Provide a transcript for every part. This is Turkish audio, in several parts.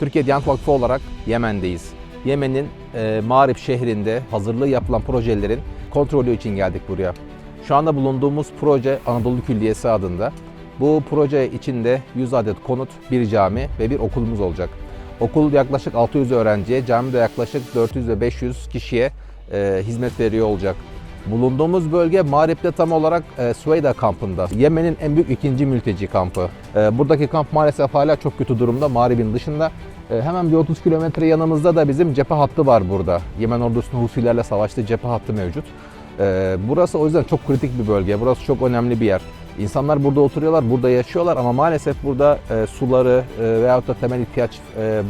Türkiye Diyanet Vakfı olarak Yemen'deyiz. Yemen'in e, Mağrip şehrinde hazırlığı yapılan projelerin kontrolü için geldik buraya. Şu anda bulunduğumuz proje Anadolu Külliyesi adında. Bu proje içinde 100 adet konut, bir cami ve bir okulumuz olacak. Okul yaklaşık 600 öğrenciye, cami de yaklaşık 400 ve 500 kişiye e, hizmet veriyor olacak. Bulunduğumuz bölge Mağrip'te tam olarak e, Süveyda kampında. Yemen'in en büyük ikinci mülteci kampı. E, buradaki kamp maalesef hala çok kötü durumda Mağrip'in dışında. E, hemen bir 30 kilometre yanımızda da bizim cephe hattı var burada. Yemen ordusunun Husilerle savaştığı cephe hattı mevcut. E, burası o yüzden çok kritik bir bölge. Burası çok önemli bir yer. İnsanlar burada oturuyorlar, burada yaşıyorlar ama maalesef burada e, suları e, veyahut da temel ihtiyaç e,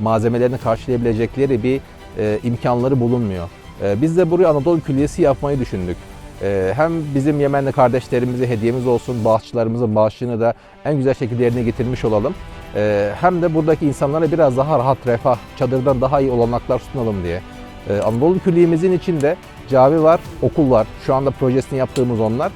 malzemelerini karşılayabilecekleri bir e, imkanları bulunmuyor. E, biz de buraya Anadolu Külliyesi yapmayı düşündük. E, hem bizim Yemenli kardeşlerimize hediyemiz olsun, bağışçılarımızın bağışını da en güzel şekilde yerine getirmiş olalım. E, hem de buradaki insanlara biraz daha rahat, refah, çadırdan daha iyi olanaklar sunalım diye. Anadolu Külliyemizin içinde cami var, okul var. Şu anda projesini yaptığımız onlar.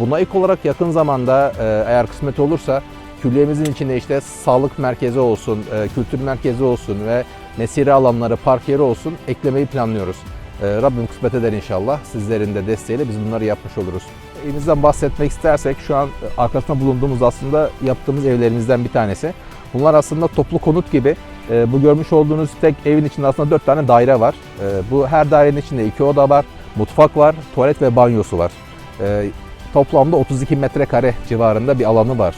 Buna ilk olarak yakın zamanda e, eğer kısmet olursa külliyemizin içinde işte sağlık merkezi olsun, e, kültür merkezi olsun ve mesire alanları, park yeri olsun eklemeyi planlıyoruz. E, Rabbim kısmet eder inşallah. Sizlerin de desteğiyle biz bunları yapmış oluruz. Evimizden bahsetmek istersek şu an e, arkasında bulunduğumuz aslında yaptığımız evlerimizden bir tanesi. Bunlar aslında toplu konut gibi. E, bu görmüş olduğunuz tek evin içinde aslında dört tane daire var. E, bu her dairenin içinde iki oda var, mutfak var, tuvalet ve banyosu var. Toplamda 32 metrekare civarında bir alanı var.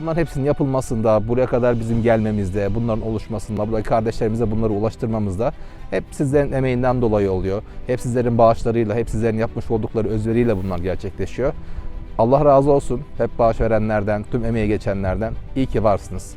Bunların hepsinin yapılmasında, buraya kadar bizim gelmemizde, bunların oluşmasında, buradaki kardeşlerimize bunları ulaştırmamızda hep sizlerin emeğinden dolayı oluyor. Hep sizlerin bağışlarıyla, hep sizlerin yapmış oldukları özveriyle bunlar gerçekleşiyor. Allah razı olsun hep bağış verenlerden, tüm emeği geçenlerden. İyi ki varsınız.